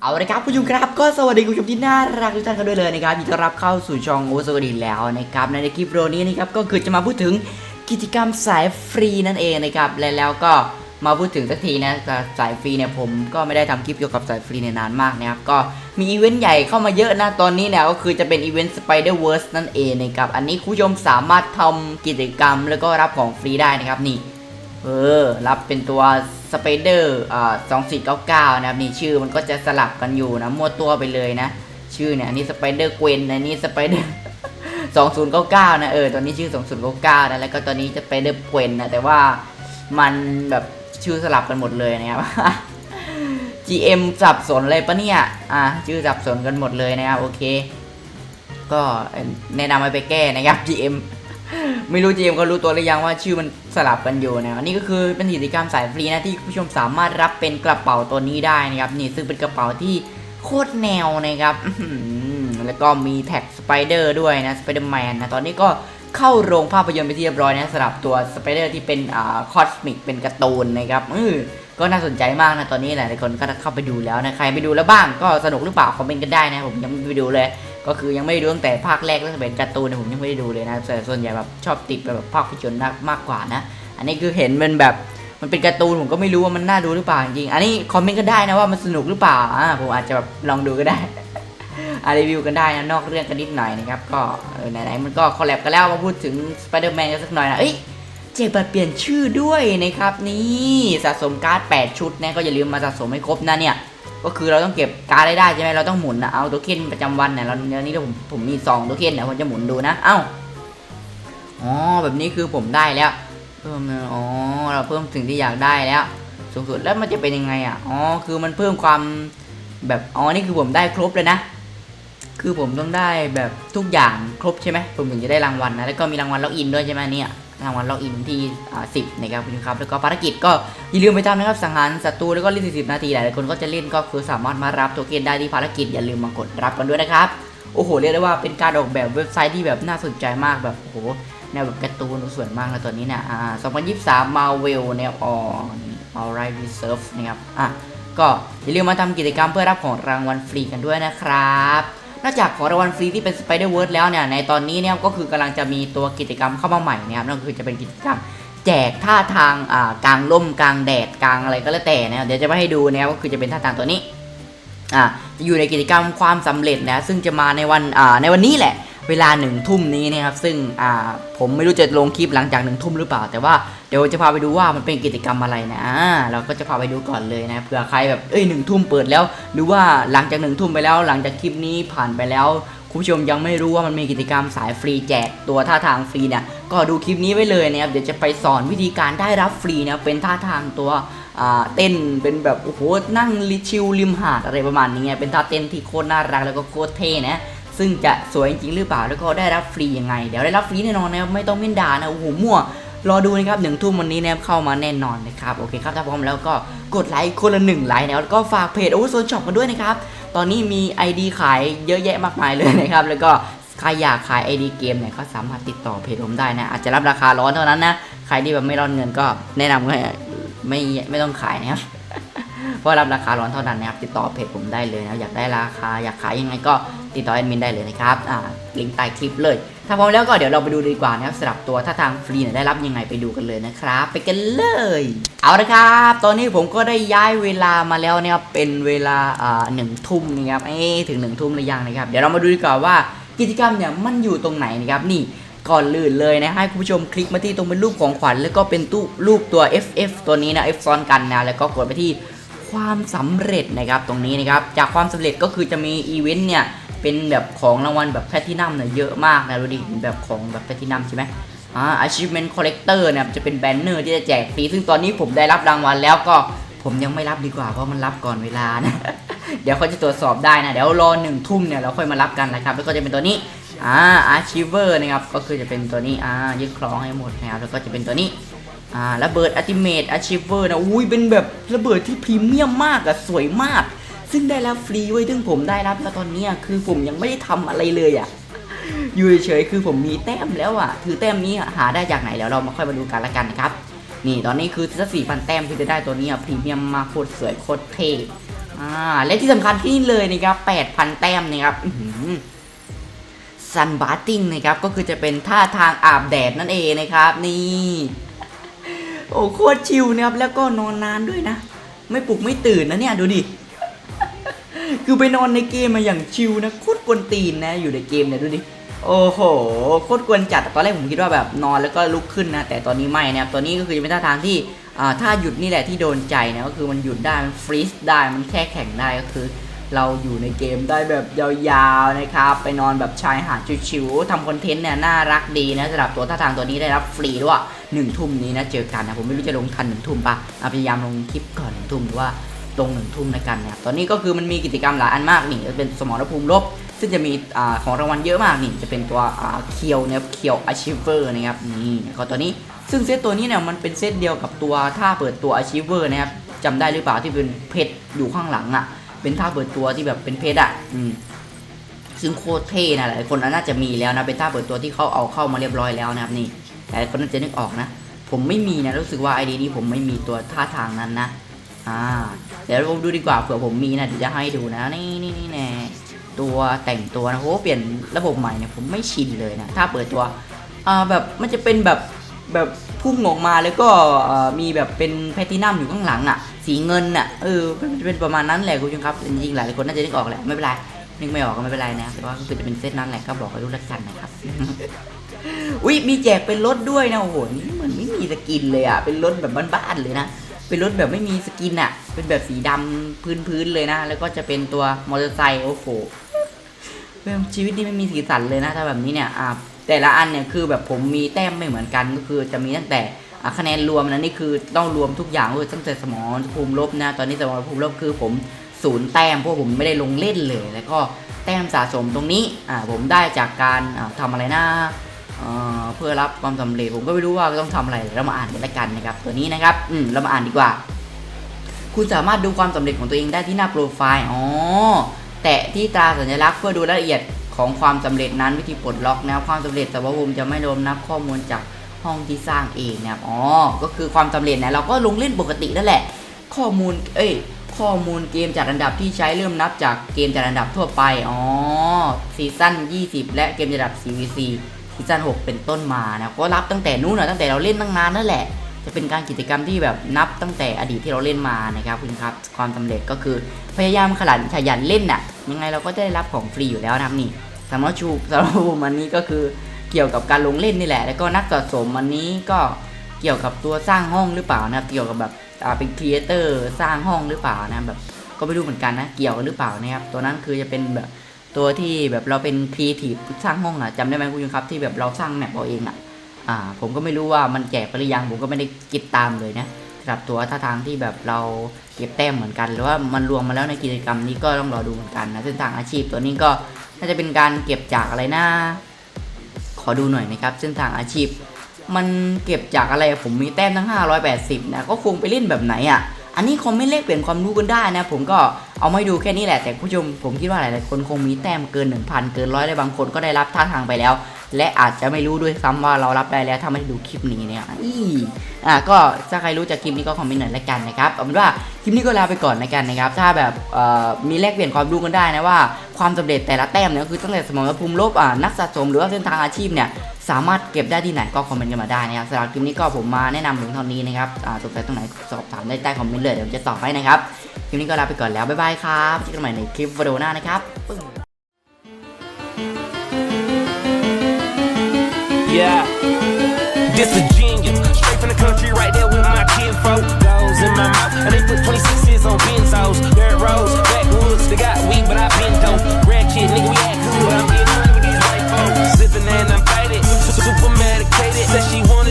เอาละครับผู้ชมครับก็สวัสดีคุณผู้ชมที่น่ารักทุกท่านกันด้วยเลยนะครับยินดีต้อนรับเข้าสู่ช่องโอสวัสดีแล้วนะครับในคลิปโอนี้นะครับก็คือจะมาพูดถึงกิจกรรมสายฟรีนั่นเองนะครับและแล้วก็มาพูดถึงสักทีนะสายฟรีเนี่ยผมก็ไม่ได้ทำคลิปเกี่ยวกับสายฟรีในนานมากนะครับก็มีอีเวนต์ใหญ่เข้ามาเยอะนะตอนนี้เนี่ยก็คือจะเป็นอีเวนต์ Spider-Verse นั่นเองนะครับอันนี้คุณผู้ชมสามารถทำกิจกรรมแล้วก็รับของฟรีได้นะครับนี่ เออ รับเป็นตัวสไปเดอร์อ่าสองสี่เก้าเก้านะครับนี่ชื่อมันก็จะสลับกันอยู่นะมั่วตัวไปเลยนะ ชื่อเนี่ยอันนี้สไปเดอร์เกวนอันนี้สไปเดอร์สองศูนย์เก้าเก้านะเออตัวนี้ชื่อสองศูนย์เก้าเก้านะแล้วก็ตัวนี้จะไปเดอร์เกวนนะแต่ว่ามันแบบชื่อสลับกันหมดเลยนะครับ GM สับสนเลยปะเนี่ย อะชื่อสับสนกันหมดเลยนะครับโอเค ก็แนะนำให้ไปแก้นะครับ GM ไม่รู้ GM ก็รู้ตัวหรือยังว่าชื่อมันสลับกันอยู่นะอันนี้ก็คือเป็นกิจกรรมสายฟรีนะที่ผู้ชมสามารถรับเป็นกระเป๋าตัวนี้ได้นะครับนี่ซึ่งเป็นกระเป๋าที่โคตรแนวนะครับแล้วก็มีแท็กสไปเดอร์ด้วยนะสไปเดอร์แมนนะตอนนี้ก็เข้าโรงภาพยนตร์ไปที่เรียบร้อยนะสำหรับตัวสไปเดอร์ที่เป็นอ่าคอสมิกเป็นการ์ตูนนะครับอือก็น่าสนใจมากนะตอนนี้หลายๆคนก็เข้าไปดูแล้วนะใครไปดูแล้วบ้างก็สนุกหรือเปล่าคอมเมนต์กันได้นะผมยังไม่ไปดูเลย ก็คือยังไม่ได้ดูตั้งแต่ภาคแรกแล้วจะเป็นการ์ตูนเนี่ยผมยังไม่ได้ดูเลยนะแต่ส่วนใหญ่แบบชอบติดไปแบบภาคพิจารมากกว่านะ อันนี้คือเห็นเป็นแบบมันเป็นการ์ตูนผมก็ไม่รู้ว่ามันน่าดูหรือเปล่าจริงอันนี้คอมเมนต์กันได้นะว่ามันสนุกหรือเปล่าอ่าผมอาจจะแบบลองดูก็ได้อารีวิวกันได้นะนอกเรื่องกันนิดหน่อยนะครับก็ไหนๆมันก็คอลแลบกันแล้วมาพูดถึงสไปเดอร์แมนกันสักหน่อยนะเอ้ยเจ็บบัตรเปลี่ยนชื่อด้วยนะครับนี่สะสมการ์ด 8 ชุดนะก็อย่าลืมมาสะสมให้ครบนะเนี่ย ก็คือเราต้องเก็บการ์ดได้ได้ใช่ไหมเราต้องหมุนนะเอาตัวเค็นประจำวันเนี่ยเราเดี๋ยวนี้ผมผมมีสองตัวเค็นนะผมจะหมุนดูนะ เอ้าอ๋อแบบนี้คือผมได้แล้วเพิ่มนะอ๋อเราเพิ่มสิ่งที่อยากได้แล้ว สูงสุดแล้วมันจะเป็นยังไงอะอ๋อคือมันเพิ่มความแบบอ๋อนี่คือผมได้ครบเลยนะ คือผมต้องได้แบบทุกอย่างครบใช่ไหมผมถึงจะได้รางวัลนะแล้วก็มีรางวัลล็อกอินด้วยใช่ไหมเนี่ย รางวัลล็อกอินที่อ่าสิบนะครับคุณผู้ชมครับแล้วก็ภารกิจก็อย่าลืมไปทำนะครับสังหารศัตรูแล้วก็เล่น40นาทีหลายๆคนก็จะเล่นก็คือสามารถมารับโทเค็นได้ที่ภารกิจอย่าลืมมากดรับกันด้วยนะครับโอ้โหเรียกได้ว่าเป็นการออกแบบเว็บไซต์ที่แบบน่าสนใจมากแบบโอ้โหแนวแบบการ์ตูนสวยมากนะตัวนี้เนี่ยอ่า2023 Marvel แนวออ Alright Reserve นะครับอะก็อย่าลืมมาทำกิจกรรมเพื่อรับของรางวัลฟรีกันด้วยนะครับ นอกจากของรางวัลฟรีที่เป็น Spider Verse แล้วเนี่ยในตอนนี้เนี่ยก็คือกำลังจะมีตัวกิจกรรมเข้ามาใหม่นะครับนั่นก็คือจะเป็นกิจกรรมแจกท่าทางอ่ากลางร่มกลางแดดกลางอะไรก็แล้วแต่นะครับเดี๋ยวจะมาให้ดูนะครับก็คือจะเป็นท่าทางตัวนี้อ่าจะอยู่ในกิจกรรมความสำเร็จนะซึ่งจะมาในวันอ่าในวันนี้แหละ เวลาหนึ่งทุ่มนี้นะครับซึ่งอ่าผมไม่รู้จะลงคลิปหลังจากหนึ่งทุ่มหรือเปล่า แต่ว่า เดี๋ยวจะพาไปดูว่ามันเป็นกิจกรรมอะไรนะเราก็จะพาไปดูก่อนเลยนะเผื่อใครแบบเอ้ยหนึ่งทุ่มเปิดแล้ว หรือว่าหลังจากหนึ่งทุ่มไปแล้ว หลังจากคลิปนี้ผ่านไปแล้วคุณผู้ชมยังไม่รู้ว่ามันมีกิจกรรมสายฟรีแจกตัวท่าทางฟรีเนี่ยก็ดูคลิปนี้ไว้เลยนะครับเดี๋ยวจะไปสอนวิธีการได้รับฟรีนะเป็นท่าทางตัวเต้นเป็นแบบโอ้โหนั่งลิชิลริมหาดอะไรประมาณนี้ไงเป็นท่าเต้นที่โคตรน่ารักแล้วก็โคตรเท่นะซึ่งจะสวยจริงหรือเปล่าแล้วก็ได้รับฟรียังไง เดี๋ยวได้รับฟรีแน่นอนนะครับไม่ต้องเม่นด่านะโอ้โหมั่ว รอดูนะครับหนึ่งทุ่มวันนี้นะครับเข้ามาแน่นอนนะครับโอเคครับถ้าพร้อมแล้วก็กดไลค์คนละหนึ่งไลค์นะแล้วก็ฝากเพจโอเวอร์โซนช็อปมาด้วยนะครับตอนนี้มี ID ขายเยอะแยะมากมายเลยนะครับแล้วก็ใครอยากขาย ID เกมเนี่ยก็สามารถติดต่อเพจผมได้นะอาจจะรับราคาร้อนเท่านั้นนะใครที่แบบไม่ร้อนเงินก็แนะนำว่าไม่ไม่ต้องขายนะครับเพราะรับราคาร้อนเท่านั้นนะครับติดต่อเพจผมได้เลยนะอยากได้ราคาอยากขายยังไงก็ ติดต่อแอดมินได้เลยนะครับอ่าลิงก์ใต้คลิปเลย ถ้าพร้อมแล้วก็เดี๋ยวเราไปดูดีกว่านะครับสำหรับตัวท่าทางฟรีเนี่ยได้รับยังไงไปดูกันเลยนะครับ ไปกันเลย เอาละครับ ตอนนี้ผมก็ได้ย้ายเวลามาแล้วนะครับเป็นเวลาอ่าหนึ่งทุ่มนะครับเอ๊ถึงหนึ่งทุ่มหรือยังนะครับเดี๋ยวเรามาดูดีกว่าว่ากิจกรรมเนี่ยมันอยู่ตรงไหนนะครับนี่ก่อนลื่นเลยนะให้คุณผู้ชมคลิกมาที่ตรงเป็นรูปของขวัญแล้วก็เป็นตู้รูปตัว FF ตัวนี้นะ F ซ้อนกันนะแล้วก็กดไปที่ความสำเร็จนะครับตรงนี้นะครับจากความสำเร็จก็คือจะมีอีเวนต์เนี่ย เป็นแบบของรางวัลแบบแพลตินัมเนี่ยเยอะมากนะดูดิแบบของแบบแพลตินัมใช่ไหมอ่า achievement collector เนี่ยจะเป็นแบนเนอร์ที่จะแจกฟรีซึ่งตอนนี้ผมได้รับรางวัลแล้วก็ผมยังไม่รับดีกว่าเพราะมันรับก่อนเวลานะ เดี๋ยวเขาจะตรวจสอบได้นะ เดี๋ยวรอหนึ่งทุ่มเนี่ยเราค่อยมารับกันนะครับ แล้วก็จะเป็นตัวนี้อ่า achiever นะครับ ก็คือจะเป็นตัวนี้อ่ายึดคล้องให้หมดนะครับ แล้วก็จะเป็นตัวนี้อ่าระเบิด ultimate achiever นะ อุ้ยเป็นแบบระเบิดที่พรีเมียมมากอะสวยมาก ซึ่งได้รับฟรีไว้ยซึ่งผมได้รับแล้วตอนนี้คือผมยังไม่ได้ทำอะไรเลยอะ่ะอยู่เฉยๆคือผมมีแต้มแล้วอะ่ะคือแต้มนี้อะหาได้จากไหนแล้วเรามาค่อยมาดูกันละกันนะครับนี่ตอนนี้คือถ้าสี่พันแต้มคือจะได้ตัวนี้อะพรีเมียมมาโคตรสวยโคตรเท่อ่าและที่สำคัญที่นี่เลยนะครับ8,000แต้มนะครับซันบาร์ติงนะครับก็คือจะเป็นท่าทางอาบแดดนั่นเองนะครับ นี่โอ้โคตรชิลนะครับแล้วก็นอนนานด้วยนะ ไม่ปลุกไม่ตื่นนะเนี่ยดูดิ คือไปนอนในเกมมาอย่างชิลนะโคตรกวนตีนนะอยู่ในเกมเนี่ยดูดิโอ้โหโคตรกวนจัดตอนแรกผมคิดว่าแบบนอนแล้วก็ลุกขึ้นนะแต่ตอนนี้ไม่นะครับตัวนี้ก็คือจะเป็นท่าทางที่อ่าถ้าหยุดนี่แหละที่โดนใจนะก็คือมันหยุดได้มันฟรีสได้มันแค่แข่งได้ก็คือ เราอยู่ในเกมได้แบบยาวๆนะครับไปนอนแบบชายหาดชิวๆทำคอนเทนต์เนี่ยน่ารักดีนะสำหรับตัวท่าทางตัวนี้ได้รับฟรีด้วยหนึ่งทุ่มนี้นะเจอกันนะผมไม่รู้จะลงทันหนึ่งทุ่มปะอะพยายามลงคลิปก่อนหนึ่งทุ่มหรือว่า ลงหนึ่งทุ่มในกันนะครับตอนนี้ก็คือมันมีกิจกรรมหลายอันมากนี่จะเป็นสมรภูมิลบ ซึ่งจะมีอ่าของรางวัลเยอะมากนี่จะเป็นตัวอ่าเคียวนะครับเคียว achiever นะครับนี่ก็ตัวนี้ซึ่งเซตตัวนี้เนี่ยมันเป็นเซตเดียวกับตัวท่าเปิดตัว achiever นะครับจำได้หรือเปล่าที่เป็นเพชรอยู่ข้างหลังอะเป็นท่าเปิดตัวที่แบบเป็นเพชรอะอืมซึ่งโคตรเท่นะหลายคนน่าจะมีแล้วนะเป็นท่าเปิดตัวที่เขาเอาเข้ามาเรียบร้อยแล้วนะครับนี่หลายคนน่าจะนึกออกนะ ผมไม่มีนะรู้สึกว่าไอดีนี้ผมไม่มีตัวท่าทางนั้นนะ อ่า เดี๋ยวผมดูดีกว่าเผื่อผมมีนะเดี๋ยวจะให้ดูนะ นี่นี่นี่แน่ตัวแต่งตัวนะโหเปลี่ยนระบบใหม่เนี่ยผมไม่ชินเลยนะ ถ้าเปิดตัวอ่าแบบมันจะเป็นแบบแบบพุ่งออกมาแล้วก็มีแบบเป็นแพลตินัมอยู่ข้างหลังอะ สีเงินอะเออมันจะเป็นประมาณนั้นแหละคุณผู้ชมครับจริงๆหลายคนน่าจะนึกออกแหละไม่เป็นไรนึกไม่ออกก็ไม่เป็นไรนะแต่ว่าก็คือจะเป็นเซตนั้นแหละก็บอกให้รู้ละกันนะครับอุ้ยมีแจกเป็นรถด้วยนะโอ้โหนี่เหมือนไม่มีสกินเลยอะเป็นรถแบบบ้านๆเลยนะ เป็นรถแบบไม่มีสกินอะเป็นแบบสีดำพื้นๆเลยนะ แล้วก็จะเป็นตัวมอเตอร์ไซค์โอ้โหเป็นชีวิตนี่ไม่มีสีสันเลยนะถ้าแบบนี้เนี่ยอ่าแต่ละอันเนี่ยคือแบบผมมีแต้มไม่เหมือนกันก็คือจะมีตั้งแต่คะแนนรวมนะนี่คือต้องรวมทุกอย่างเลยตั้งแต่สมองภูมิลบนะตอนนี้สมองภูมิลบคือผมศูนย์แต้มเพราะผมไม่ได้ลงเล่นเลย แล้วก็แต้มสะสมตรงนี้อ่าผมได้จากการอ่าทำอะไรนะ เพื่อรับความสำเร็จผมก็ไม่รู้ว่าต้องทำอะไรเรามาอ่านกันละกันนะครับ ตัวนี้นะครับอืมเรามาอ่านดีกว่า คุณสามารถดูความสำเร็จของตัวเองได้ที่หน้าโปรไฟล์อ๋อแตะที่ตราสัญลักษณ์เพื่อดูรายละเอียดของความสำเร็จนั้นวิธีปลดล็อกนะความสำเร็จแต่ว่าผมจะไม่รวมนับข้อมูลจากห้องที่สร้างเองนะครับอ๋อก็คือความสำเร็จนี่ยเราก็ลงเล่นปกตินั่นแหละ ข้อมูลเอ้ยข้อมูลเกมจัดอันดับที่ใช้เริ่มนับจากเกมจัดอันดับทั่วไป อ๋อ ซีซั่น 20 และเกมจัดอันดับ CVC ซีซั่น6เป็นต้นมานะก็รับตั้งแต่นู้นนะตั้งแต่เราเล่นตั้งนานนั่นแหละ จะเป็นการกิจกรรมที่แบบนับตั้งแต่อดีตที่เราเล่นมานะครับคุณครับความสำเร็จก็คือพยายามขยันขยันเล่นน่ะยังไงเราก็จะได้รับของฟรีอยู่แล้วนะครับนี่สำหรับชูสำหรับมอันนี้ก็คือเกี่ยวกับการลงเล่นนี่แหละ แล้วก็นักสะสมอันนี้ก็เกี่ยวกับตัวสร้างห้องหรือเปล่านะครับเกี่ยวกับแบบเป็นครีเอเตอร์สร้างห้องหรือเปล่านะแบบก็ไม่รู้เหมือนกันนะเกี่ยวกันหรือเปล่านะครับตัวนั้นคือจะเป็นแบบ ตัวที่แบบเราเป็นครีเอทีฟสร้างห้องอะจำได้ไหมคุณผู้ชมครับที่แบบเราสร้างแมปเอาเองอะอ่าผมก็ไม่รู้ว่ามันแจกไปหรือยังผมก็ไม่ได้กิดตามเลยนะสำหรับตัวท่าทางที่แบบเราเก็บแต้มเหมือนกันหรือว่ามันรวมมาแล้วในกิจกรรมนี้ก็ต้องรอดูเหมือนกันนะเส้นทางอาชีพตัวนี้ก็น่าจะเป็นการเก็บจากอะไรนะ ขอดูหน่อยนะครับ เส้นทางอาชีพ มันเก็บจากอะไรผมมีแต้มทั้ง 580นะก็คงไปเล่นแบบไหนอะ อันนี้คอมเมนต์เลขเปลี่ยนความรู้กันได้นะ ผมก็เอามาให้ดูแค่นี้แหละ แต่ผู้ชมผมคิดว่าหลายๆคนคงมีแต้มเกิน 1,000 เกินร้อยและบางคนก็ได้รับท่าทางไปแล้ว และอาจจะไม่รู้ด้วยซ้ำว่าเรารับได้แล้วถ้าไม่ได้ดูคลิปนี้เนี่ยอีอะก็ถ้าใครรู้จากคลิปนี้ก็คอมเมนต์หน่อยละกันนะครับเอาเป็นว่าคลิปนี้ก็ลาไปก่อนละกันนะครับ ถ้าแบบมีแลกเปลี่ยนความรู้กันได้นะว่าความสำเร็จแต่ละแต้มเนี่ยคือตั้งแต่สมรภูมิลบอ่านักสะสมหรือว่าเส้นทางอาชีพเนี่ย สามารถเก็บได้ที่ไหนก็คอมเมนต์กันมาได้นะครับสำหรับคลิปนี้ก็ผมมาแนะนำถึงเท่านี้นะครับสงสัยตรงไหนสอบถามได้ใต้คอมเมนต์เลยเดี๋ยวจะตอบให้นะครับคลิปนี้ก็ลาไปก่อนแล้วบ๊ายบายครับเจอกันใหม่ในคลิปวิดีโอหน้านะครับ Yeah, this a genius. Straight from the country, right there with my kinfolk. Goes in my mouth, and they put 26s on benzos. Dirt roads, backwoods, they got weed, but I been dope. Rad kid, nigga, we act cool, I'm getting money with these white folks. Zipping and I'm fading. Super medicated, said she wanted